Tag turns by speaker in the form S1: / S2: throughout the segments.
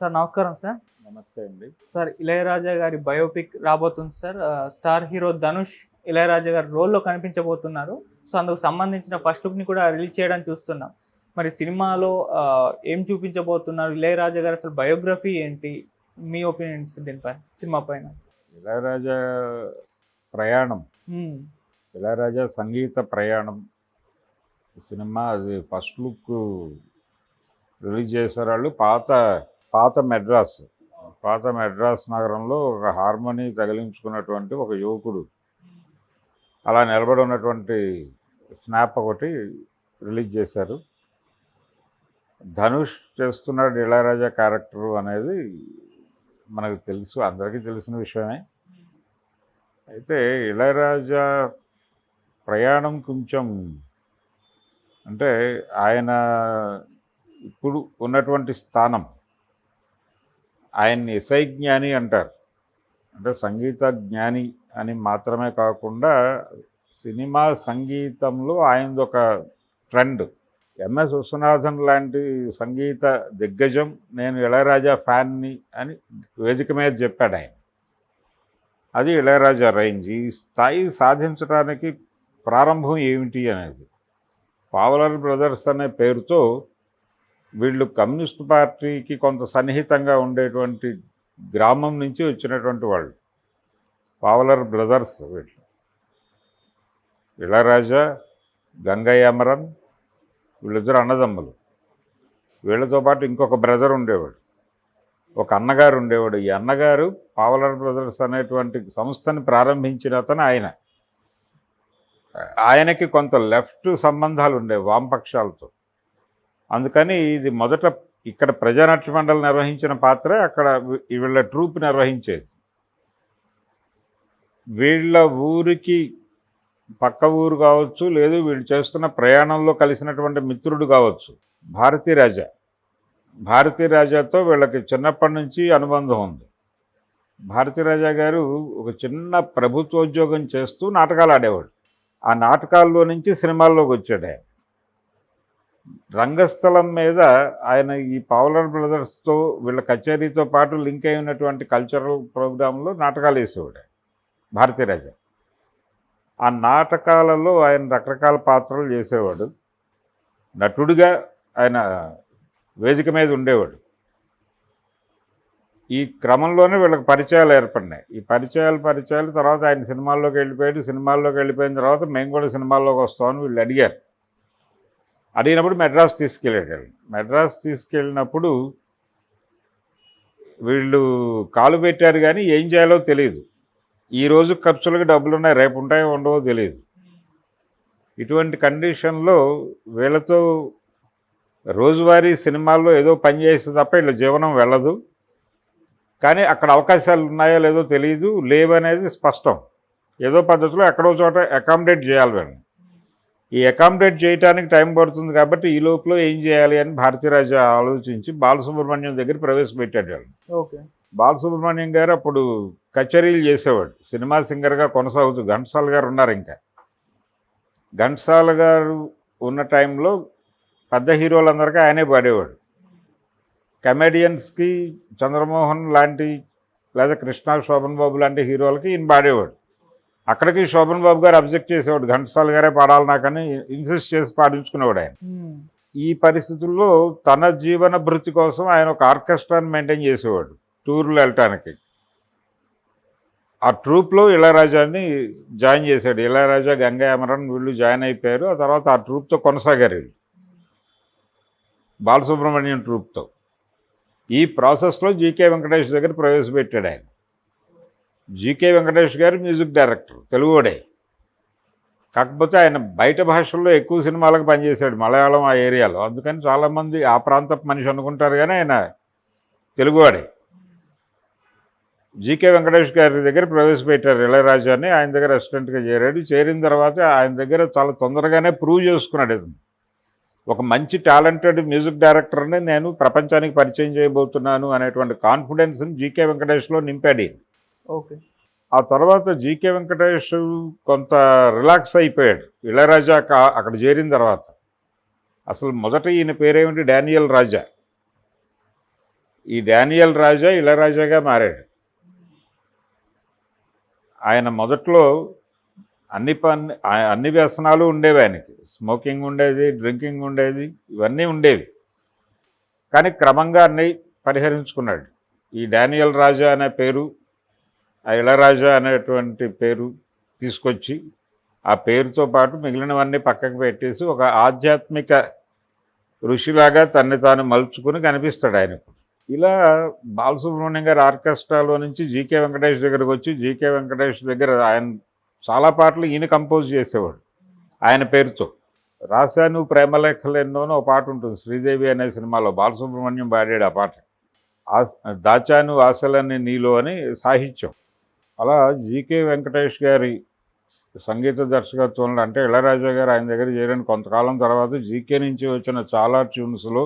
S1: Sir నమస్కారం sir.
S2: నమస్తే అండి.
S1: సార్ ఇళయరాజా గారి బయోపిక్ రాబోతుంది sir. Star hero Dhanush Ilaiyaraaja గారి రోల్లో కనిపించబోతున్నారు. సో అందుకు సంబంధించిన ఫస్ట్ లుక్ని కూడా రిలీజ్ చేయడం చూస్తున్నాం. మరి సినిమాలో ఏం చూపించబోతున్నారు? ఇళయరాజా గారు అసలు బయోగ్రఫీ ఏంటి? మీ ఒపీనియన్స్ దీనిపై సినిమా పైన.
S2: ఇళయరాజా ప్రయాణం. ఇళయరాజా సంగీత ప్రయాణం. సినిమా అది ఫస్ట్ లుక్ రిలీజ్ చేశారు వాళ్ళు. పాత పాత మెడ్రాస్ పాత మెడ్రాస్ నగరంలో ఒక హార్మోని తగిలించుకున్నటువంటి ఒక యువకుడు. అలా నిలబడి ఉన్నటువంటి స్నాప్ ఒకటి రిలీజ్ చేశారు. ధనుష్ చేస్తున్నాడు ఇళయరాజా క్యారెక్టర్ అనేది మనకు తెలుసు అందరికీ తెలిసిన విషయమే. అయితే ఇళయరాజా ప్రయాణం కొంచెం అంటే ఆయన ఇప్పుడు ఉన్నటువంటి స్థానం ఆయన్ని ఇసైజ్ఞాని అంటారు. అంటే సంగీత జ్ఞాని అని మాత్రమే కాకుండా సినిమా సంగీతంలో ఆయనది ఒక ట్రెండ్. ఎంఎస్ విశ్వనాథన్ లాంటి సంగీత దిగ్గజం నేను ఇళయరాజా ఫ్యాన్ని అని వేదిక మీద చెప్పాడు ఆయన. అది ఇళయరాజా రేంజ్. ఈ స్థాయి సాధించడానికి ప్రారంభం ఏమిటి అనేది. పావలర్ బ్రదర్స్ అనే పేరుతో వీళ్ళు కమ్యూనిస్ట్ పార్టీకి కొంత సన్నిహితంగా ఉండేటువంటి గ్రామం నుంచి వచ్చినటువంటి వాళ్ళు. పావలర్ బ్రదర్స్ వీళ్ళు. ఇళరాజా గంగయ్య అమరన్ వీళ్ళిద్దరు అన్నదమ్ములు. వీళ్ళతో పాటు ఇంకొక బ్రదర్ ఉండేవాడు. ఒక అన్నగారు ఉండేవాడు. ఈ అన్నగారు పావలర్ బ్రదర్స్ అనేటువంటి సంస్థని ప్రారంభించిన అతను ఆయన. ఆయనకి కొంత లెఫ్ట్ సంబంధాలు ఉండేవి వామపక్షాలతో. అందుకని ఇది మొదట ఇక్కడ ప్రజానాట్య మండలి నిర్వహించిన పాత్ర అక్కడ వీళ్ళ ట్రూప్ నిర్వహించేది. వీళ్ళ ఊరికి పక్క ఊరు కావచ్చు లేదు వీళ్ళు చేస్తున్న ప్రయాణంలో కలిసినటువంటి మిత్రుడు కావచ్చు భారతీ రాజా. భారతీ రాజాతో వీళ్ళకి చిన్నప్పటి నుంచి అనుబంధం ఉంది. భారతీ రాజా గారు ఒక చిన్న ప్రభుత్వోద్యోగం చేస్తూ నాటకాలు ఆడేవాడు. ఆ నాటకాల్లో నుంచి సినిమాల్లోకి వచ్చాడు ఆయన. రంగస్థలం మీద ఆయన ఈ పావులర్ బ్రదర్స్తో వీళ్ళ కచేరీతో పాటు లింక్ అయి ఉన్నటువంటి కల్చరల్ ప్రోగ్రాంలో నాటకాలు వేసేవాడు భారతీరాజా ఆ నాటకాలలో ఆయన రకరకాల పాత్రలు చేసేవాడు. నటుడిగా ఆయన వేదిక మీద ఉండేవాడు. ఈ క్రమంలోనే వీళ్ళకి పరిచయాలు ఏర్పడినాయి. ఈ పరిచయాలు పరిచయాలు తర్వాత ఆయన సినిమాల్లోకి వెళ్ళిపోయాడు. సినిమాల్లోకి వెళ్ళిపోయిన తర్వాత మేము కూడా సినిమాల్లోకి వస్తామని వీళ్ళు అడిగారు. అడిగినప్పుడు మెడ్రాస్ తీసుకెళ్ళాడు. మెడ్రాస్ తీసుకెళ్ళినప్పుడు వీళ్ళు కాలు పెట్టారు కానీ ఏం చేయాలో తెలియదు ఈ రోజు ఖర్చులకు డబ్బులు ఉన్నాయి రేపు ఉంటాయో ఉండవో తెలియదు ఇటువంటి కండిషన్లో వీళ్ళతో రోజువారీ సినిమాల్లో ఏదో పని చేస్తే తప్ప వీళ్ళ జీవనం వెళ్ళదు. కానీ అక్కడ అవకాశాలు ఉన్నాయో లేదో తెలియదు లేవనేది స్పష్టం. ఏదో పద్ధతిలో ఎక్కడో చోట అకామిడేట్ చేయాలి వీళ్ళని. ఈ అకామిడేట్ చేయడానికి టైం పడుతుంది కాబట్టి ఈ లోపల ఏం చేయాలి అని భారతీరాజు ఆలోచించి బాలసుబ్రహ్మణ్యం దగ్గర ప్రవేశపెట్టాడు వాళ్ళు
S1: ఓకే.
S2: బాలసుబ్రహ్మణ్యం గారు అప్పుడు కచేరీలు చేసేవాడు. సినిమా సింగర్గా కొనసాగుతూ ఘంటసాల గారు ఉన్నారు ఇంకా. ఘంటసాల గారు ఉన్న టైంలో పెద్ద హీరోలందరికీ ఆయనే పాడేవాడు. కమెడియన్స్కి చంద్రమోహన్ లాంటి లేదా కృష్ణ శోభన్ బాబు లాంటి హీరోలకి ఈయన పాడేవాడు. అక్కడికి శోభన్ బాబు గారు అబ్జెక్ట్ చేసేవాడు. ఘంటసాల గారే పాడాలి నాకని ఇన్సిస్ట్ చేసి పాడించుకునేవాడు ఆయన. ఈ పరిస్థితుల్లో తన జీవన భృతి కోసం ఆయన ఒక ఆర్కెస్ట్రాని మెయింటైన్ చేసేవాడు టూర్లు వెళ్ళటానికి ఆ ట్రూప్లో ఇళయరాజాని జాయిన్ చేశాడు. ఇళయరాజా గంగా అమరన్ వీళ్ళు జాయిన్ అయిపోయారు. ఆ తర్వాత ఆ ట్రూప్తో కొనసాగారు. వీళ్ళు బాలసుబ్రహ్మణ్యం ట్రూప్తో. ఈ ప్రాసెస్లో జీకే వెంకటేష్ దగ్గర ప్రవేశపెట్టాడు ఆయన. జీకే వెంకటేష్ గారు మ్యూజిక్ డైరెక్టర్ తెలుగుడే కాకపోతే ఆయన బయట భాషల్లో ఎక్కువ సినిమాలకు పనిచేశాడు మలయాళం ఆ ఏరియాలో. అందుకని చాలామంది ఆ ప్రాంతపు మనిషి అనుకుంటారు కానీ ఆయన తెలుగువాడే. జీకే వెంకటేష్ గారి దగ్గర ప్రవేశపెట్టారు ఇళయరాజాన్ని ఆయన దగ్గర అసిస్టెంట్గా చేరాడు. చేరిన తర్వాత ఆయన దగ్గర చాలా తొందరగానే ప్రూవ్ చేసుకున్నాడు ఒక మంచి టాలెంటెడ్ మ్యూజిక్ డైరెక్టర్ని నేను ప్రపంచానికి పరిచయం చేయబోతున్నాను అనేటువంటి కాన్ఫిడెన్స్ని జీకే వెంకటేష్లో నింపాడు
S1: ఓకే.
S2: ఆ తర్వాత జీకే వెంకటేష్ కొంత రిలాక్స్ అయిపోయాడు. ఇళయరాజా కా- అక్కడ చేరిన తర్వాత. అసలు మొదట ఈయన పేరేమిటి? డానియల్ రాజా. ఈ డానియల్ రాజా ఇళయరాజాగా మారాడు. ఆయన మొదట్లో అన్ని పని అన్ని వ్యసనాలు ఉండేవి ఆయనకి. స్మోకింగ్ ఉండేది డ్రింకింగ్ ఉండేది ఇవన్నీ ఉండేవి. కానీ క్రమంగా అన్ని పరిహరించుకున్నాడు. ఈ డానియల్ రాజా అనే పేరు ఆ ఇళరాజా అనేటువంటి పేరు తీసుకొచ్చి ఆ పేరుతో పాటు మిగిలినవన్నీ పక్కకు పెట్టేసి ఒక ఆధ్యాత్మిక ఋషిలాగా తన్ని తాను మలుచుకుని కనిపిస్తాడు ఆయన ఇలా బాలసుబ్రహ్మణ్యం గారి ఆర్కెస్ట్రాలో నుంచి జీకే వెంకటేష్ దగ్గరకు వచ్చి జీకే వెంకటేష్ దగ్గర ఆయన చాలా పాటలు ఈయన కంపోజ్ చేసేవాడు ఆయన పేరుతో. రాశాను ప్రేమలేఖలు ఎన్నో అని ఒక పాట ఉంటుంది శ్రీదేవి అనే సినిమాలో బాలసుబ్రహ్మణ్యం పాడాడు ఆ పాట. ఆ దాచాను ఆశలన్నీ నీలో అని సాహిత్యం. అలా జీకే వెంకటేష్ గారి సంగీత దర్శకత్వంలో అంటే ఇళరాజా గారు ఆయన దగ్గర చేరిన కొంతకాలం తర్వాత జీకే నుంచి వచ్చిన చాలా ట్యూన్స్లో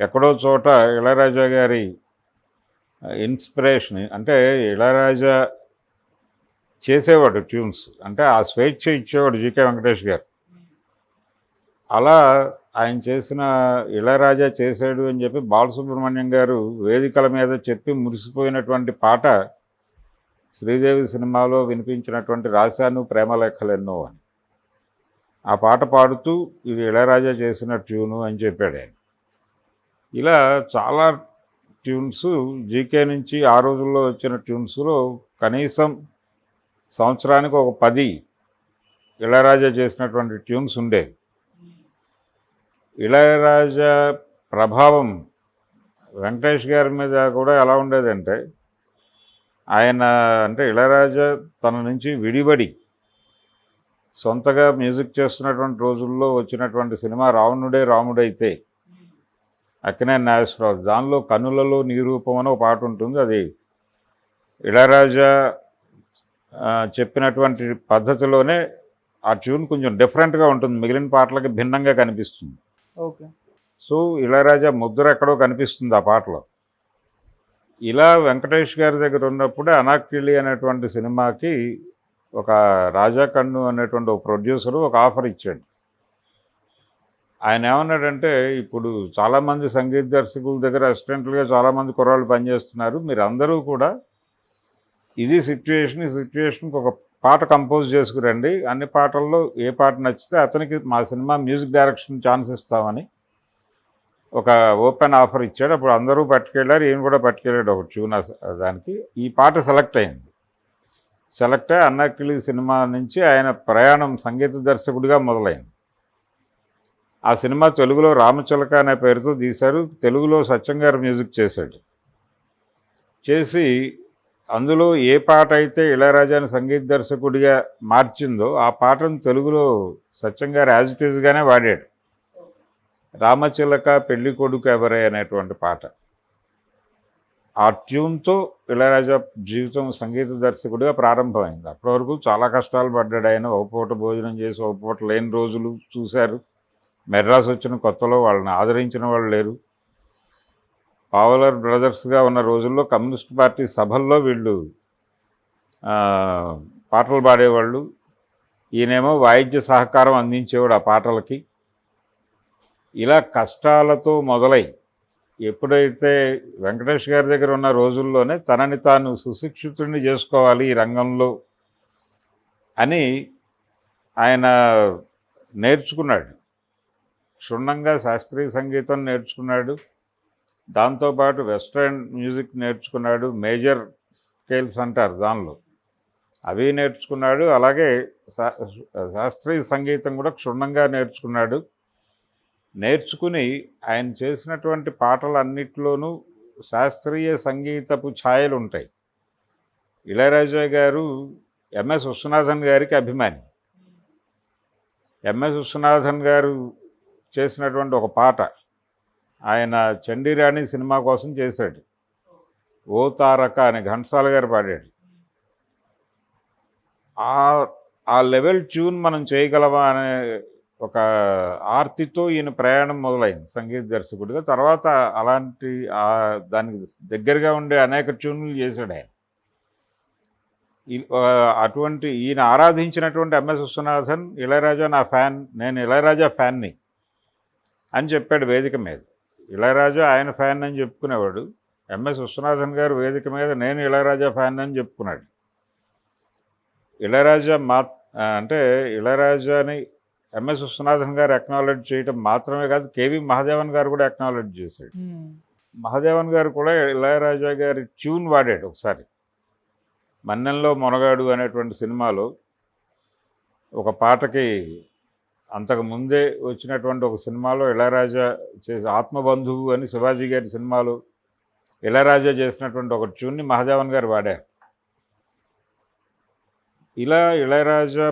S2: ఎక్కడో చోట ఇళరాజా గారి ఇన్స్పిరేషన్ అంటే ఇళరాజా చేసేవాడు ట్యూన్స్ అంటే ఆ స్వేచ్ఛ ఇచ్చేవాడు జీకే వెంకటేష్ గారు. అలా ఆయన చేసిన ఇళరాజా చేశాడు అని చెప్పి బాలసుబ్రహ్మణ్యం గారు వేదికల మీద చెప్పి మురిసిపోయినటువంటి పాట శ్రీదేవి సినిమాలో వినిపించినటువంటి రాశాను ప్రేమలేఖలు ఎన్నో అని. ఆ పాట పాడుతూ ఇది ఇళయరాజా చేసిన ట్యూను అని చెప్పాడు ఆయన. ఇలా చాలా ట్యూన్స్ జీకే నుంచి ఆ రోజుల్లో వచ్చిన ట్యూన్స్లో కనీసం సంవత్సరానికి ఒక పది ఇళయరాజా చేసినటువంటి ట్యూన్స్ ఉండేవి. ఇళయరాజా ప్రభావం వెంకటేష్ గారి మీద కూడా ఎలా ఉండేదంటే ఆయన అంటే ఇళయరాజా తన నుంచి విడిబడి సొంతగా మ్యూజిక్ చేస్తున్నటువంటి రోజుల్లో వచ్చినటువంటి సినిమా రావణుడే రాముడైతే అక్కినే నాగేశ్వరరావు దానిలో కన్నులలో నీరూపం అని ఒక పాట ఉంటుంది. అది ఇళయరాజా ఆ, చెప్పినటువంటి పద్ధతిలోనే ఆ ట్యూన్ కొంచెం డిఫరెంట్గా ఉంటుంది. మిగిలిన పాటలకి భిన్నంగా కనిపిస్తుంది.
S1: ఓకే.
S2: సో ఇళయరాజా ముద్ర ఎక్కడో కనిపిస్తుంది ఆ పాటలో. ఇలా వెంకటేష్ గారి దగ్గర ఉన్నప్పుడు అనాక్కిళి అనేటువంటి సినిమాకి ఒక రాజా కన్ను అనేటువంటి ఒక ప్రొడ్యూసరు ఒక ఆఫర్ ఇచ్చాడు. ఆయన ఏమన్నాడంటే ఇప్పుడు చాలామంది సంగీత దర్శకుల దగ్గర అసిస్టెంట్లుగా చాలామంది కుర్రాళ్ళు పనిచేస్తున్నారు. మీరు అందరూ కూడా ఇది సిచ్యువేషన్ ఈ సిచ్యువేషన్కి ఒక పాట కంపోజ్ చేసుకురండి. అన్ని పాటల్లో ఏ పాట నచ్చితే అతనికి మా సినిమా మ్యూజిక్ డైరెక్షన్ ఛాన్స్ ఇస్తామని ఒక ఓపెన్ ఆఫర్ ఇచ్చాడు. అప్పుడు అందరూ పట్టుకెళ్ళారు. ఈయన కూడా పట్టుకెళ్ళాడు ఒక ట్యూన్ దానికి. ఈ పాట సెలెక్ట్ అయింది. సెలెక్ట్ అయ్యి అన్నకిళి సినిమా నుంచి ఆయన ప్రయాణం సంగీత దర్శకుడిగా మొదలైంది. ఆ సినిమా తెలుగులో రామచిలక అనే పేరుతో తీశారు. తెలుగులో సత్యం గారు మ్యూజిక్ చేశాడు. చేసి అందులో ఏ పాట అయితే ఇళయరాజాని సంగీత దర్శకుడిగా మార్చిందో ఆ పాటను తెలుగులో సత్యం గారు యాజ్ ఇట్ ఈజ్గానే వాడాడు. రామచిలక పెళ్ళి కొడుకు ఎవరే అనేటువంటి పాట. ఆ ట్యూన్తో ఇళయరాజా జీవితం సంగీత దర్శకుడిగా ప్రారంభమైంది. అప్పటి వరకు చాలా కష్టాలు పడ్డాడు ఆయన. ఒక పూట భోజనం చేసి ఒక పూట లేని రోజులు చూశారు. మెడ్రాస్ వచ్చిన కొత్తలో వాళ్ళని ఆదరించిన వాళ్ళు లేరు. పావులర్ బ్రదర్స్గా ఉన్న రోజుల్లో కమ్యూనిస్ట్ పార్టీ సభల్లో వీళ్ళు పాటలు పాడేవాళ్ళు. ఈయనేమో వాయిద్య సహకారం అందించేవాడు ఆ పాటలకి. ఇలా కష్టాలతో మొదలై ఎప్పుడైతే వెంకటేష్ గారి దగ్గర ఉన్న రోజుల్లోనే తనని తాను సుశిక్షితుడిని చేసుకోవాలి ఈ రంగంలో అని ఆయన నేర్చుకున్నాడు. క్షుణ్ణంగా శాస్త్రీయ సంగీతం నేర్చుకున్నాడు. దాంతోపాటు వెస్ట్రన్ మ్యూజిక్ నేర్చుకున్నాడు. మేజర్ స్కేల్స్ అంటారు దానిలో. అవి నేర్చుకున్నాడు. అలాగే శాస్త్రీయ సంగీతం కూడా క్షుణ్ణంగా నేర్చుకున్నాడు. నేర్చుకుని ఆయన చేసినటువంటి పాటలన్నిటిలోనూ శాస్త్రీయ సంగీతపు ఛాయలు ఉంటాయి. ఇళయరాజా గారు ఎంఎస్ విశ్వనాథన్ గారికి అభిమాని. ఎంఎస్ విశ్వనాథన్ గారు చేసినటువంటి ఒక పాట ఆయన చండీరాణి సినిమా కోసం చేశాడు. ఓ తారక అని ఘంటసాల గారు పాడాడు. ఆ ఆ లెవెల్ ట్యూన్ మనం చేయగలమా అనే ఒక ఆర్తితో ఈయన ప్రయాణం మొదలైంది సంగీత దర్శకుడిగా. తర్వాత అలాంటి దానికి దగ్గరగా ఉండే అనేక ట్యూన్లు చేశాడు ఆయన. అటువంటి ఈయన ఆరాధించినటువంటి ఎంఎస్ విశ్వనాథన్ ఇళయరాజా నా ఫ్యాన్ నేను ఇళయరాజా ఫ్యాన్ని అని చెప్పాడు వేదిక మీద. ఇళయరాజా ఆయన ఫ్యాన్ అని చెప్పుకునేవాడు. ఎంఎస్ విశ్వనాథన్ గారు వేదిక మీద నేను ఇళయరాజా ఫ్యాన్ అని చెప్పుకున్నాడు. ఇళయరాజా మా అంటే ఇళయరాజాని ఎంఎస్ విశ్వనాథన్ గారు అక్నాలెడ్జ్ చేయటం మాత్రమే కాదు కేవి మహాదేవన్ గారు కూడా అక్నాలెడ్జ్ చేశాడు. మహాదేవన్ గారు కూడా ఇళయరాజా గారి ట్యూన్ వాడాడు ఒకసారి. మన్నెంలో మొనగాడు అనేటువంటి సినిమాలో ఒక పాటకి అంతకు ముందే వచ్చినటువంటి ఒక సినిమాలో ఇళయరాజా చేసి ఆత్మబంధువు అని శివాజీ గారి సినిమాలో ఇళయరాజా చేసినటువంటి ఒక ట్యూన్ని మహాదేవన్ గారు వాడారు. ఇలా ఇళయరాజా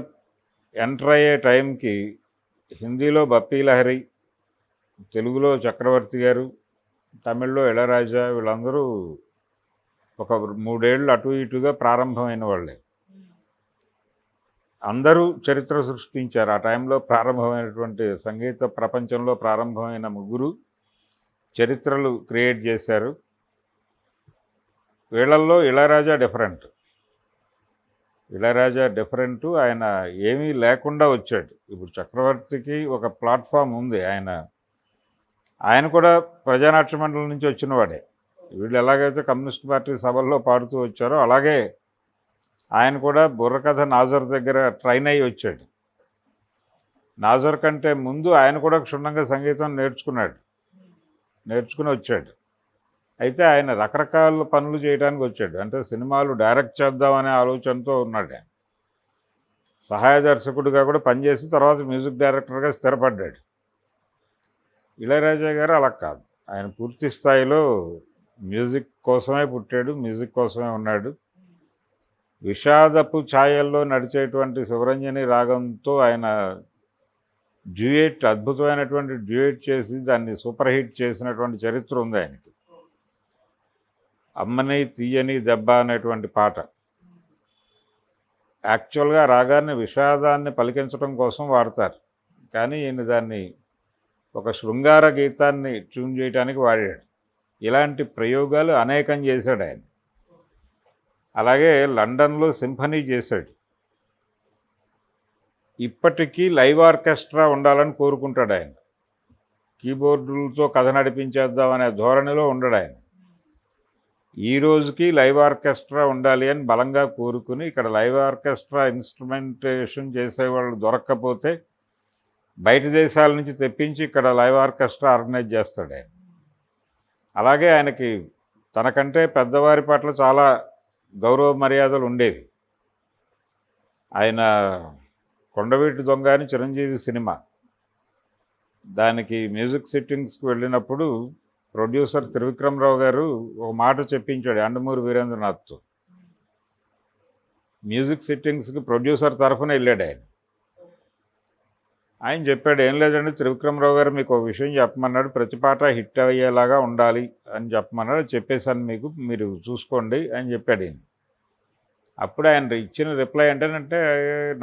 S2: ఎంటర్ అయ్యే టైంకి హిందీలో బప్పీ లహరి తెలుగులో చక్రవర్తి గారు తమిళ్ళో ఇళరాజా వీళ్ళందరూ ఒక మూడేళ్ళు అటు ఇటుగా ప్రారంభమైన వాళ్ళే. అందరూ చరిత్ర సృష్టించారు. ఆ టైంలో ప్రారంభమైనటువంటి సంగీత ప్రపంచంలో ప్రారంభమైన ముగ్గురు చరిత్రలు క్రియేట్ చేశారు. వీళ్ళల్లో ఇళరాజా డిఫరెంట్ ఇళయరాజా డిఫరెంట్. ఆయన ఏమీ లేకుండా వచ్చాడు. ఇప్పుడు చక్రవర్తికి ఒక ప్లాట్ఫామ్ ఉంది. ఆయన ఆయన కూడా ప్రజానాట్య మండలం నుంచి వచ్చినవాడే వీళ్ళు ఎలాగైతే కమ్యూనిస్ట్ పార్టీ సభల్లో పాడుతూ వచ్చారో అలాగే ఆయన కూడా బుర్రకథ నాజర్ దగ్గర ట్రైన్ అయ్యి వచ్చాడు. నాజర్ కంటే ముందు ఆయన కూడా క్షుణ్ణంగా సంగీతం నేర్చుకున్నాడు. నేర్చుకుని వచ్చాడు. అయితే ఆయన రకరకాల పనులు చేయడానికి వచ్చాడు. అంటే సినిమాలు డైరెక్ట్ చేద్దామనే ఆలోచనతో ఉన్నాడు ఆయన. సహాయ దర్శకుడిగా కూడా పనిచేసి తర్వాత మ్యూజిక్ డైరెక్టర్గా స్థిరపడ్డాడు. ఇళయరాజా గారు అలా కాదు. ఆయన పూర్తి స్థాయిలో మ్యూజిక్ కోసమే పుట్టాడు మ్యూజిక్ కోసమే ఉన్నాడు. విషాదపు ఛాయల్లో నడిచేటువంటి శివరంజని రాగంతో ఆయన డ్యూయేట్ అద్భుతమైనటువంటి డ్యూయేట్ చేసి దాన్ని సూపర్ హిట్ చేసినటువంటి చరిత్ర ఉంది ఆయనకి. అమ్మని తీయని దెబ్బ అనేటువంటి పాట. యాక్చువల్గా రాగాన్ని విషాదాన్ని పలికించడం కోసం వాడతారు. కానీ ఈయన దాన్ని ఒక శృంగార గీతాన్ని ట్యూన్ చేయడానికి వాడాడు. ఇలాంటి ప్రయోగాలు అనేకం చేశాడు ఆయన. అలాగే లండన్లో సింఫనీ చేశాడు. ఇప్పటికీ లైవ్ ఆర్కెస్ట్రా ఉండాలని కోరుకుంటాడు ఆయన. కీబోర్డులతో కథ నడిపించేద్దాం అనే ధోరణిలో ఉండడు ఆయన. ఈ రోజుకి లైవ్ ఆర్కెస్ట్రా ఉండాలి అని బలంగా కోరుకుని ఇక్కడ లైవ్ ఆర్కెస్ట్రా ఇన్స్ట్రుమెంటేషన్ చేసేవాళ్ళు దొరక్కపోతే బయట దేశాల నుంచి తెప్పించి ఇక్కడ లైవ్ ఆర్కెస్ట్రా ఆర్గనైజ్ చేస్తాడు ఆయన. అలాగే ఆయనకి తనకంటే పెద్దవారి పట్ల చాలా గౌరవ మర్యాదలు ఉండేవి. ఆయన కొండవీటి దొంగ అని చిరంజీవి సినిమా. దానికి మ్యూజిక్ సిట్టింగ్స్కి వెళ్ళినప్పుడు ప్రొడ్యూసర్ త్రివిక్రమరావు గారు ఒక మాట చెప్పించాడు అండమూరి వీరేంద్రనాథ్తో. మ్యూజిక్ సిట్టింగ్స్కి ప్రొడ్యూసర్ తరఫున వెళ్ళాడు ఆయన. ఆయన చెప్పాడు ఏం లేదండి త్రివిక్రమరావు గారు మీకు ఒక విషయం చెప్పమన్నాడు ప్రతి పాట హిట్ అయ్యేలాగా ఉండాలి అని చెప్పమన్నాడు చెప్పేశాను మీకు మీరు చూసుకోండి అని చెప్పాడు ఆయన అప్పుడు ఆయన ఇచ్చిన రిప్లై ఏంటంటే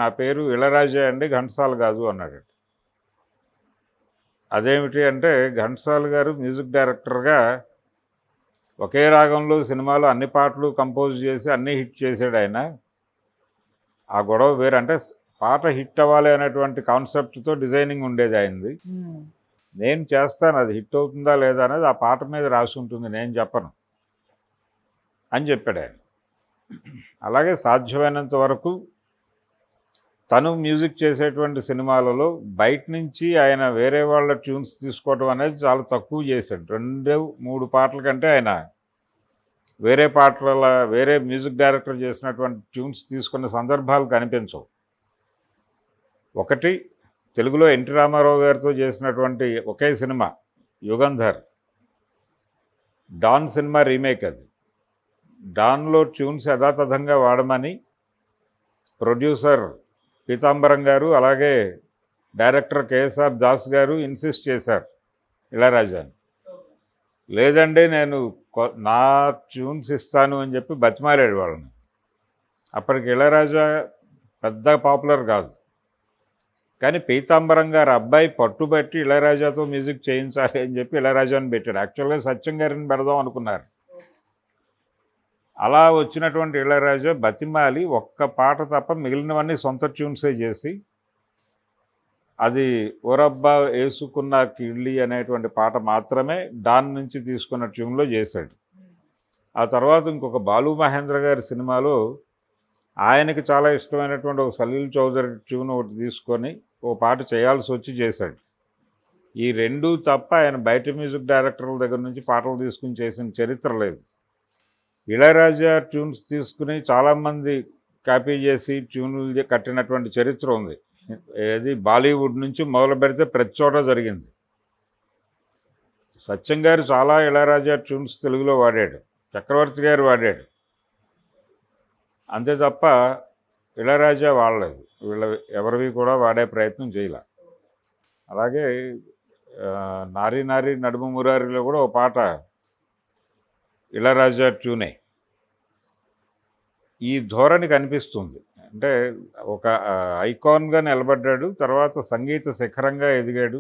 S2: నా పేరు ఇళరాజే అండి ఘంటసాల కాదు అన్నాడు. అదేమిటి అంటే ఘంటసాల గారు మ్యూజిక్ డైరెక్టర్గా ఒకే రాగంలో సినిమాలో అన్ని పాటలు కంపోజ్ చేసి అన్నీ హిట్ చేశాడు ఆయన. ఆ గొడవ వేరు అంటే పాట హిట్ అవ్వాలి అనేటువంటి కాన్సెప్ట్తో డిజైనింగ్ ఉండేది ఆయనది. నేను చేస్తాను అది హిట్ అవుతుందా లేదా అనేది ఆ పాట మీద రాసి ఉంటుంది నేను చెప్పను అని చెప్పాడు ఆయన. అలాగే సాధ్యమైనంత వరకు తను మ్యూజిక్ చేసేటువంటి సినిమాలలో బయట నుంచి ఆయన వేరే వాళ్ళ ట్యూన్స్ తీసుకోవడం అనేది చాలా తక్కువ చేశాడు. రెండు మూడు పాటల కంటే ఆయన వేరే పాటల వేరే మ్యూజిక్ డైరెక్టర్ చేసినటువంటి ట్యూన్స్ తీసుకున్న సందర్భాలు కనిపించవు. ఒకటి తెలుగులో ఎన్టీ రామారావు గారితో చేసినటువంటి ఒకే cinema Yugandhar. Don cinema remake అది. డాన్లో ట్యూన్స్ యథాతథంగా వాడమని ప్రొడ్యూసర్ పీతాంబరం గారు అలాగే డైరెక్టర్ కేఎస్ఆర్ దాస్ గారు ఇన్సిస్ట్ చేశారు ఇళరాజాని లేదండి నేను నా ట్యూన్స్ ఇస్తాను అని చెప్పి బతిమాలాడు వాళ్ళని. అప్పటికి ఇళయరాజా పెద్ద పాపులర్ కాదు. కానీ పీతాంబరం గారు అబ్బాయి పట్టుబట్టి ఇళయరాజాతో మ్యూజిక్ చేయించాలి అని చెప్పి ఇళరాజాని పెట్టాడు. యాక్చువల్గా సత్యం గారిని పెడదాం అనుకున్నారు. అలా వచ్చినటువంటి ఇళయరాజా బతిమాలి ఒక్క పాట తప్ప మిగిలినవన్నీ సొంత ట్యూన్సే చేసి అది ఓరబ్బా వేసుకున్న కిళ్ళి అనేటువంటి పాట మాత్రమే దాని నుంచి తీసుకున్న ట్యూన్లో చేశాడు. ఆ తర్వాత ఇంకొక బాలు మహేంద్ర గారి సినిమాలో ఆయనకి చాలా ఇష్టమైనటువంటి ఒక సలీల్ చౌదరి ట్యూన్ ఒకటి తీసుకొని ఓ పాట చేయాల్సి వచ్చి చేశాడు. ఈ రెండు తప్ప ఆయన బయట మ్యూజిక్ డైరెక్టర్ల దగ్గర నుంచి పాటలు తీసుకుని చేసిన చరిత్ర లేదు. ఇళయరాజా ట్యూన్స్ తీసుకుని చాలామంది కాపీ చేసి ట్యూన్లు కట్టినటువంటి చరిత్ర ఉంది. ఏది? బాలీవుడ్ నుంచి మొదలు పెడితే ప్రతి చోట జరిగింది. సత్యం గారు చాలా ఇళయరాజా ట్యూన్స్ తెలుగులో వాడాడు. చక్రవర్తి గారు వాడాడు. అంతే తప్ప ఇళయరాజా వాడలేదు. వీళ్ళ ఎవరివి కూడా వాడే ప్రయత్నం చేయాల. అలాగే నారీ నారీ నడుమ మురారిలో కూడా ఒక పాట ఇళరాజా ట్యూనే ఈ ధోరణి కనిపిస్తుంది. అంటే ఒక ఐకాన్గా నిలబడ్డాడు తర్వాత సంగీత శిఖరంగా ఎదిగాడు.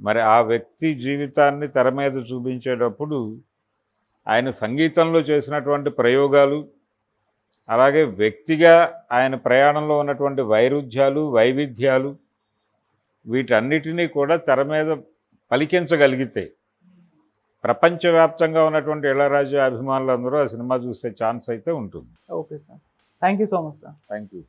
S2: మరి ఆ వ్యక్తి జీవితాన్ని తెర మీద చూపించేటప్పుడు ఆయన సంగీతంలో చేసినటువంటి ప్రయోగాలు అలాగే వ్యక్తిగా ఆయన ప్రయాణంలో ఉన్నటువంటి వైరుధ్యాలు వైవిధ్యాలు వీటన్నిటినీ కూడా తెర మీద పలికించగలిగితే ప్రపంచవ్యాప్తంగా ఉన్నటువంటి ఇళరాజా అభిమానులందరూ ఆ సినిమా చూసే ఛాన్స్ అయితే ఉంటుంది.
S1: Okay sir. Thank you so much sir.
S2: Thank you